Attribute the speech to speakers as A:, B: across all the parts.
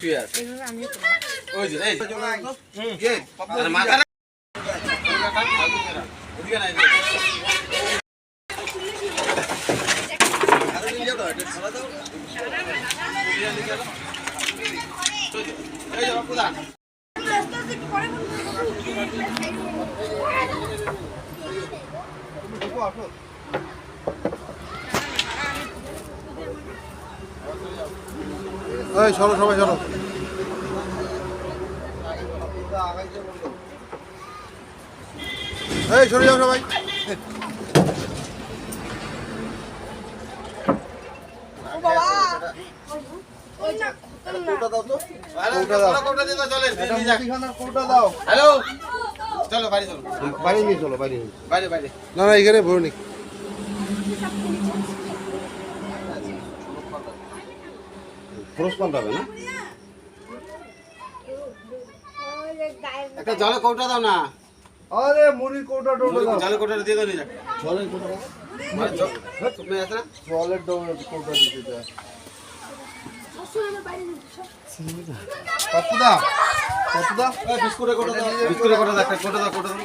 A: শুয়ে আছে
B: এইভাবে আমিও করব
A: ওই যে এই হুম কে আরে মাথা না ওদিকে না এদিকে আরে নিয়ে যাও এটা খাওয়া দাও এই যে বাপু দা
C: এই সরো সবাই সরো এই সরে যাও সবাই
A: আরে
C: কোটা দাও।
A: কোটা কোটা দিতে চলেন
C: এটা
A: নিয়ে যাক।
C: মুদিখানার কোটা দাও।
A: হ্যালো। চলো বাড়ি চলো।
C: বাড়ি নিয়ে চলো
A: বাইরে বাইরে
C: না না এখানে ভরে খরচ পাল্টাবে না?
A: একটা জলে কৌটা দাও না।
C: আরে মুড়ির কোটা টোটা দাও।
A: জলে কৌটা দিয়ে দাও যাক
C: জলের কোটা
A: জ- তুমি আছে না।
C: জলের ডোমের কোটা দিতে
A: বিস্কুটের কৌটা দাও। বিস্কুটের কৌটা দাও কৌটা দাও কৌটা দাও।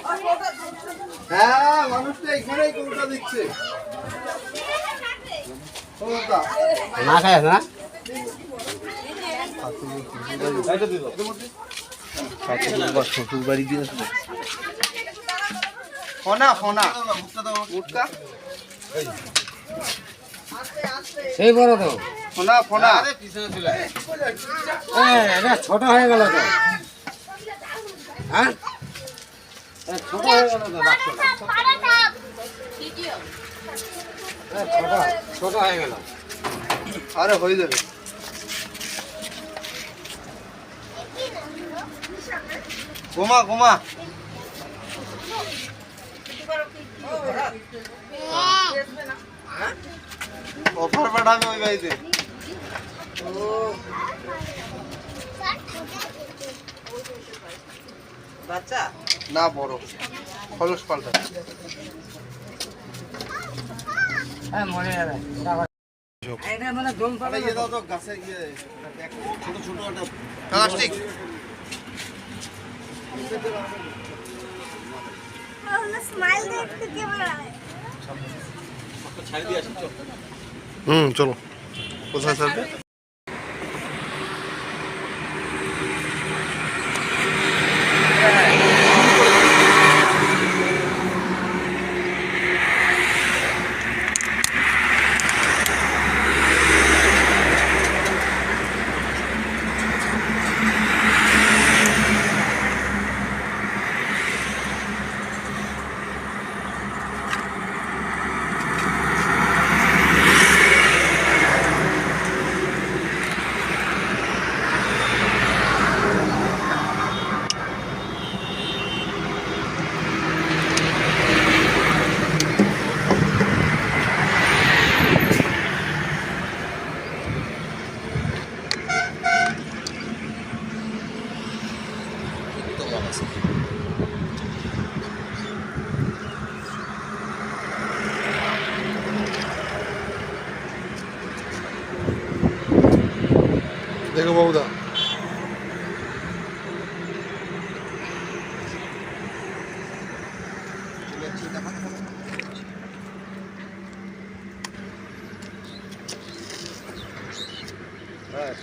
C: হ্যাঁ মানুষটা এখানেই কোটা দিচ্ছে।
A: না খায় না।
C: শ্বশুর বাড়ি দিয়ে ফোনা ফোনা
D: সেই বড় তো।
C: ফোনা ফোনা
D: ছোট হয়ে গেল। তো হ্যাঁ ছোট হয়ে গেল। তো ছোট হয়ে গেল।
C: আরে হয়ে যাবে। ঘুমা ঘুমা। অফার পাঠাবে ওই বাড়িতে।
B: বাচ্চা?
C: না বড়। খরচ পাল্টা।
D: যাবে এটা মানে দম পাবে
C: দাও তো গাছে গিয়ে ছোট ছোট একটা। প্লাস্টিক। হুম চলো। কোথায় থাকবে? দেখো বাবুদা। হ্যাঁ